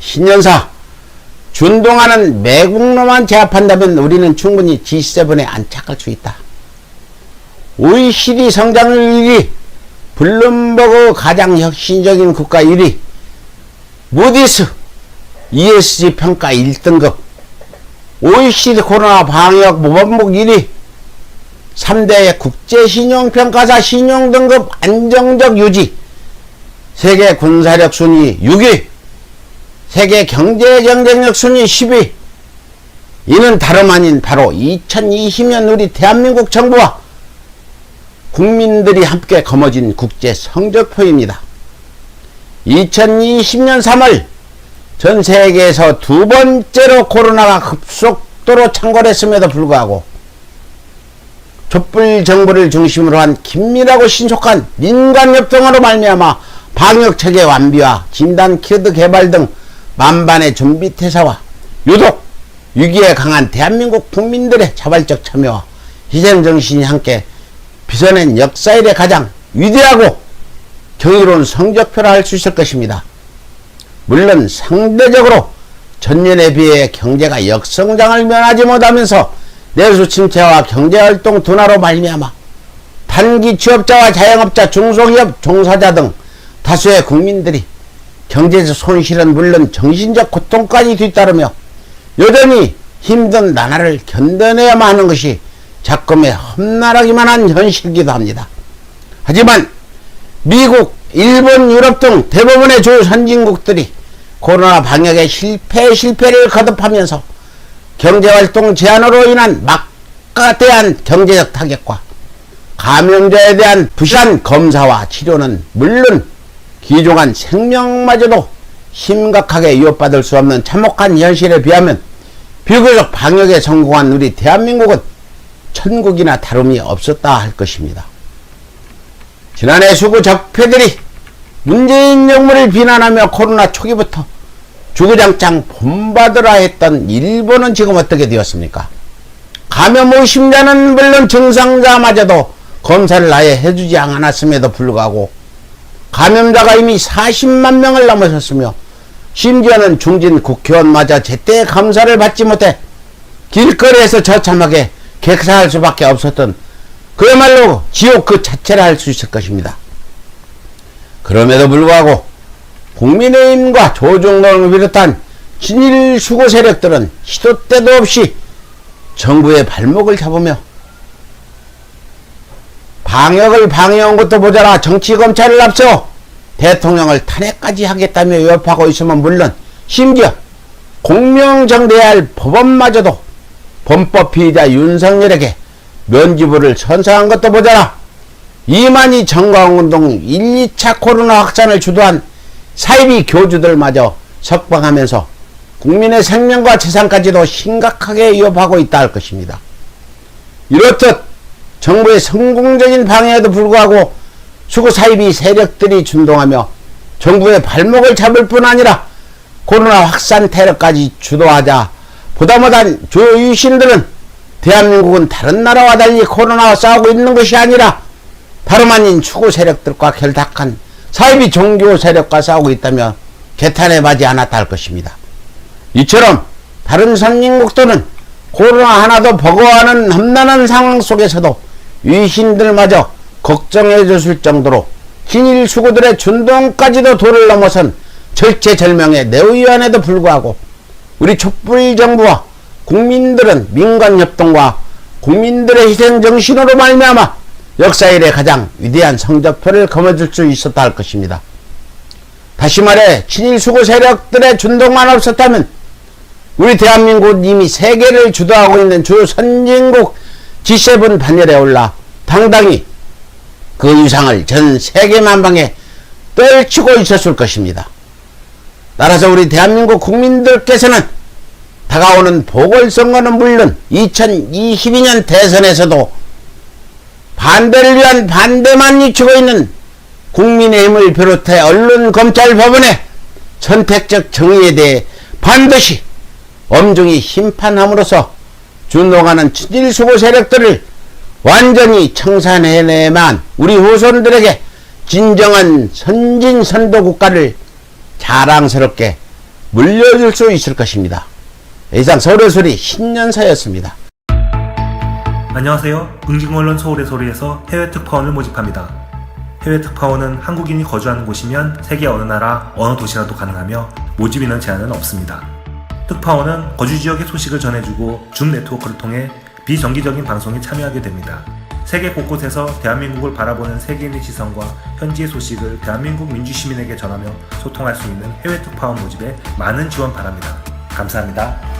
신년사 준동하는 매국노만 제압한다면 우리는 충분히 G7에 안착할 수 있다. OECD 성장률 1위, 블룸버그 가장 혁신적인 국가 1위, 무디스 ESG 평가 1등급, OECD 코로나 방역 모범국 1위, 3대 국제신용평가사 신용등급 안정적 유지, 세계 군사력 순위 6위, 세계 경제 경쟁력 순위 10위. 이는 다름 아닌 바로 2020년 우리 대한민국 정부와 국민들이 함께 거머쥔 국제 성적표입니다. 2020년 3월 전 세계에서 두 번째로 코로나가 급속도로 창궐했음에도 불구하고 촛불 정부를 중심으로 한 긴밀하고 신속한 민간 협동으로 말미암아 방역 체계 완비와 진단 키트 개발 등 만반의 준비 태세와 유독 위기에 강한 대한민국 국민들의 자발적 참여와 희생 정신이 함께 빚어낸 역사 일의 가장 위대하고 경이로운 성적표라 할 수 있을 것입니다. 물론 상대적으로 전년에 비해 경제가 역성장을 면하지 못하면서 내수 침체와 경제활동 둔화로 말미암아 단기 취업자와 자영업자, 중소기업 종사자 등 다수의 국민들이 경제적 손실은 물론 정신적 고통까지 뒤따르며 여전히 힘든 나날을 견뎌내야만 하는 것이 작금에 험난하기만 한 현실이기도 합니다. 하지만 미국, 일본, 유럽 등 대부분의 주 선진국들이 코로나 방역의 실패 실패를 거듭하면서 경제활동 제한으로 인한 막가대한 경제적 타격과 감염자에 대한 부실한 검사와 치료는 물론 귀중한 생명마저도 심각하게 위협받을 수 없는 참혹한 현실에 비하면 비교적 방역에 성공한 우리 대한민국은 천국이나 다름이 없었다 할 것입니다. 지난해 수구 적폐들이 문재인 정부를 비난하며 코로나 초기부터 주구장창 본받으라 했던 일본은 지금 어떻게 되었습니까? 감염 의심자는 물론 증상자마저도 검사를 아예 해주지 않았음에도 불구하고 감염자가 이미 40만 명을 넘어섰으며 심지어는 중진 국회의원마저 제때 감사를 받지 못해 길거리에서 저참하게 객사할 수밖에 없었던 그야말로 지옥 그 자체라 할수 있을 것입니다. 그럼에도 불구하고 국민의힘과 조중동을 비롯한 친일 수고 세력들은 시도 때도 없이 정부의 발목을 잡으며 방역을 방해한 것도 모자라 정치 검찰을 앞세워 대통령을 탄핵까지 하겠다며 위협하고 있으면 물론 심지어 공명정대해야 할 법원마저도 범법 피의자 윤석열에게 면죄부를 선서한 것도 모자라 이만희 정광운동 1, 2차 코로나 확산을 주도한 사이비 교주들마저 석방하면서 국민의 생명과 재산까지도 심각하게 위협하고 있다 할 것입니다. 이렇듯 정부의 성공적인 방해에도 불구하고 수구 사이비 세력들이 준동하며 정부의 발목을 잡을 뿐 아니라 코로나 확산 테러까지 주도하자 보다 못한 조유신들은 대한민국은 다른 나라와 달리 코로나와 싸우고 있는 것이 아니라 다름 아닌 추구 세력들과 결탁한 사이비 종교 세력과 싸우고 있다며 개탄에 맞지 않았다 할 것입니다. 이처럼 다른 선진국들은 코로나 하나도 버거워하는 험난한 상황 속에서도 위신들마저 걱정해 줬을 정도로 친일 수구들의 준동까지도 도를 넘어선 절체절명의 내의안에도 불구하고 우리 촛불 정부와 국민들은 민간협동과 국민들의 희생정신으로 말미암아 역사 일에 가장 위대한 성적표를 거머쥘 수 있었다 할 것입니다. 다시 말해 친일 수구 세력들의 준동만 없었다면 우리 대한민국은 이미 세계를 주도하고 있는 주 선진국 G7 반열에 올라 당당히 그 유상을 전 세계 만방에 떨치고 있었을 것입니다. 따라서 우리 대한민국 국민들께서는 다가오는 보궐선거는 물론 2022년 대선에서도 반대를 위한 반대만 잊히고 있는 국민의힘을 비롯해 언론, 검찰, 법원의 선택적 정의에 대해 반드시 엄중히 심판함으로써 준동하는 친일수고 세력들을 완전히 청산해내만 우리 후손들에게 진정한 선진 선도 국가를 자랑스럽게 물려줄 수 있을 것입니다. 이상 서울의 소리 신년사였습니다. 안녕하세요. 응징언론 서울의 소리에서 해외 특파원을 모집합니다. 해외 특파원은 한국인이 거주하는 곳이면 세계 어느 나라, 어느 도시라도 가능하며 모집 인원 제한은 없습니다. 특파원은 거주 지역의 소식을 전해주고 줌 네트워크를 통해 비정기적인 방송에 참여하게 됩니다. 세계 곳곳에서 대한민국을 바라보는 세계인의 시선과 현지의 소식을 대한민국 민주시민에게 전하며 소통할 수 있는 해외 특파원 모집에 많은 지원 바랍니다. 감사합니다.